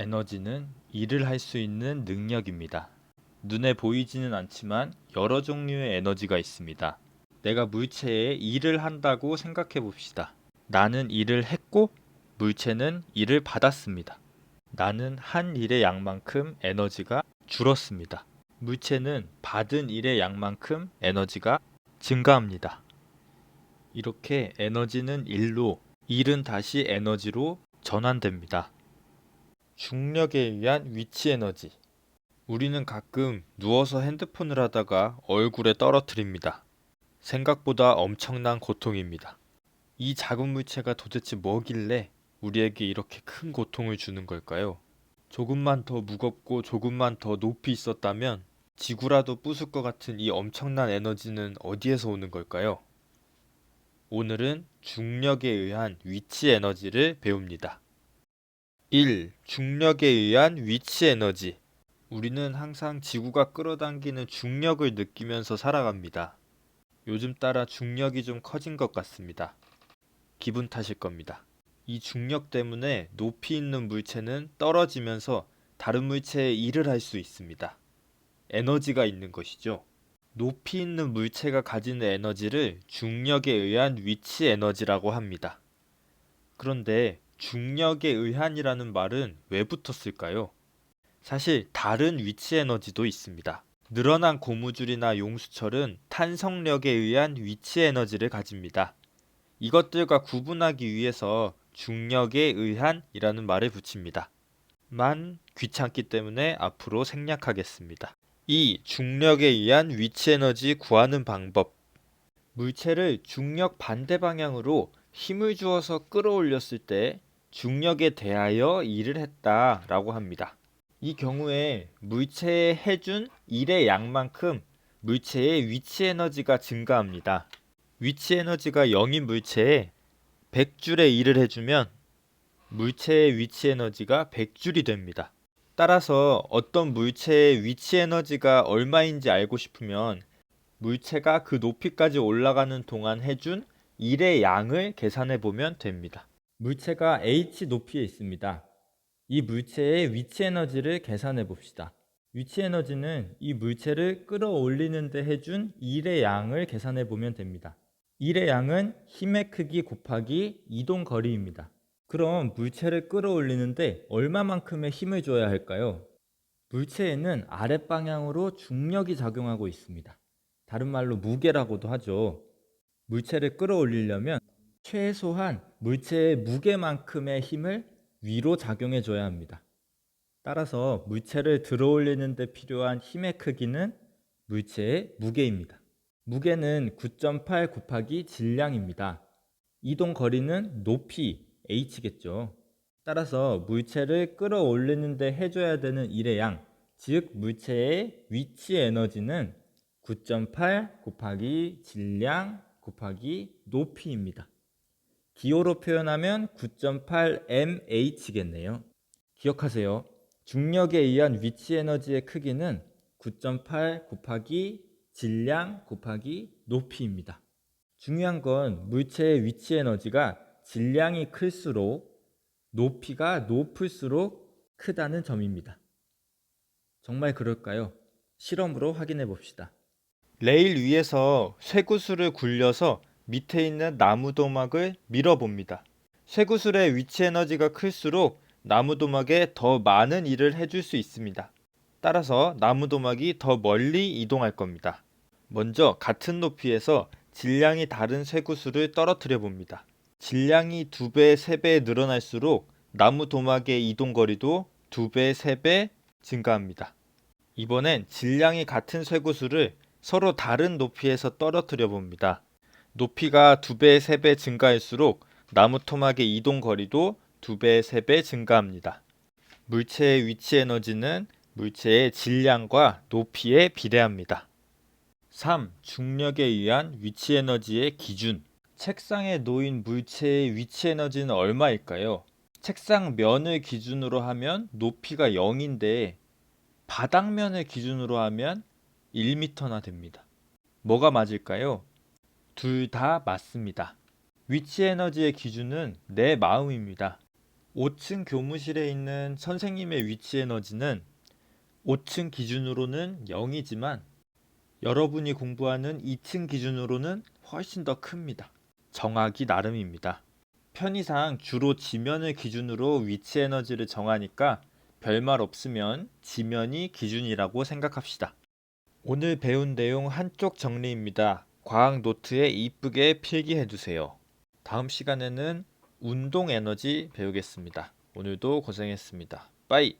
에너지는 일을 할 수 있는 능력입니다. 눈에 보이지는 않지만 여러 종류의 에너지가 있습니다. 내가 물체에 일을 한다고 생각해 봅시다. 나는 일을 했고 물체는 일을 받았습니다. 나는 한 일의 양만큼 에너지가 줄었습니다. 물체는 받은 일의 양만큼 에너지가 증가합니다. 이렇게 에너지는 일로, 일은 다시 에너지로 전환됩니다. 중력에 의한 위치 에너지. 우리는 가끔 누워서 핸드폰을 하다가 얼굴에 떨어뜨립니다. 생각보다 엄청난 고통입니다. 이 작은 물체가 도대체 뭐길래 우리에게 이렇게 큰 고통을 주는 걸까요? 조금만 더 무겁고 조금만 더 높이 있었다면 지구라도 부술 것 같은 이 엄청난 에너지는 어디에서 오는 걸까요? 오늘은 중력에 의한 위치 에너지를 배웁니다. 1. 중력에 의한 위치 에너지. 우리는 항상 지구가 끌어당기는 중력을 느끼면서 살아갑니다. 요즘 따라 중력이 좀 커진 것 같습니다. 기분 탓일 겁니다. 이 중력 때문에 높이 있는 물체는 떨어지면서 다른 물체에 일을 할 수 있습니다. 에너지가 있는 것이죠. 높이 있는 물체가 가지는 에너지를 중력에 의한 위치 에너지라고 합니다. 그런데 중력에 의한이라는 말은 왜 붙었을까요? 사실 다른 위치 에너지도 있습니다. 늘어난 고무줄이나 용수철은 탄성력에 의한 위치 에너지를 가집니다. 이것들과 구분하기 위해서 중력에 의한이라는 말을 붙입니다. 만 귀찮기 때문에 앞으로 생략하겠습니다. 2. 중력에 의한 위치 에너지 구하는 방법. 물체를 중력 반대 방향으로 힘을 주어서 끌어올렸을 때 중력에 대하여 일을 했다라고 합니다. 이 경우에 물체에 해준 일의 양만큼 물체의 위치 에너지가 증가합니다. 위치 에너지가 0인 물체에 100줄의 일을 해주면 물체의 위치 에너지가 100줄이 됩니다. 따라서 어떤 물체의 위치 에너지가 얼마인지 알고 싶으면 물체가 그 높이까지 올라가는 동안 해준 일의 양을 계산해 보면 됩니다. 물체가 h 높이에 있습니다. 이 물체의 위치 에너지를 계산해 봅시다. 위치 에너지는 이 물체를 끌어올리는 데 해준 일의 양을 계산해 보면 됩니다. 일의 양은 힘의 크기 곱하기 이동 거리입니다. 그럼 물체를 끌어올리는데 얼마만큼의 힘을 줘야 할까요? 물체에는 아랫방향으로 중력이 작용하고 있습니다. 다른 말로 무게라고도 하죠. 물체를 끌어올리려면 최소한 물체의 무게만큼의 힘을 위로 작용해 줘야 합니다. 따라서 물체를 들어올리는 데 필요한 힘의 크기는 물체의 무게입니다. 무게는 9.8 곱하기 질량입니다. 이동 거리는 높이 h겠죠. 따라서 물체를 끌어올리는 데 해줘야 되는 일의 양, 즉 물체의 위치 에너지는 9.8 곱하기 질량 곱하기 높이입니다. 기호로 표현하면 9.8mh겠네요. 기억하세요. 중력에 의한 위치 에너지의 크기는 9.8 곱하기 질량 곱하기 높이입니다. 중요한 건 물체의 위치 에너지가 질량이 클수록 높이가 높을수록 크다는 점입니다. 정말 그럴까요? 실험으로 확인해 봅시다. 레일 위에서 쇠구슬을 굴려서 밑에 있는 나무 도막을 밀어봅니다. 쇠구슬의 위치 에너지가 클수록 나무 도막에 더 많은 일을 해줄 수 있습니다. 따라서 나무 도막이 더 멀리 이동할 겁니다. 먼저 같은 높이에서 질량이 다른 쇠구슬을 떨어뜨려 봅니다. 질량이 두 배, 세배 늘어날수록 나무 도막의 이동 거리도 두 배, 세배 증가합니다. 이번엔 질량이 같은 쇠구슬을 서로 다른 높이에서 떨어뜨려 봅니다. 높이가 두 배, 세 배 증가할수록 나무 토막의 이동 거리도 두 배, 세 배 증가합니다. 물체의 위치 에너지는 물체의 질량과 높이에 비례합니다. 3. 중력에 의한 위치 에너지의 기준. 책상에 놓인 물체의 위치 에너지는 얼마일까요? 책상 면을 기준으로 하면 높이가 0인데 바닥면을 기준으로 하면 1m나 됩니다. 뭐가 맞을까요? 둘 다 맞습니다. 위치 에너지의 기준은 내 마음입니다. 5층 교무실에 있는 선생님의 위치 에너지는 5층 기준으로는 0이지만 여러분이 공부하는 2층 기준으로는 훨씬 더 큽니다. 정하기 나름입니다. 편의상 주로 지면을 기준으로 위치 에너지를 정하니까 별말 없으면 지면이 기준이라고 생각합시다. 오늘 배운 내용 한쪽 정리입니다. 과학 노트에 이쁘게 필기해 두세요. 다음 시간에는 운동 에너지 배우겠습니다. 오늘도 고생했습니다. 빠이!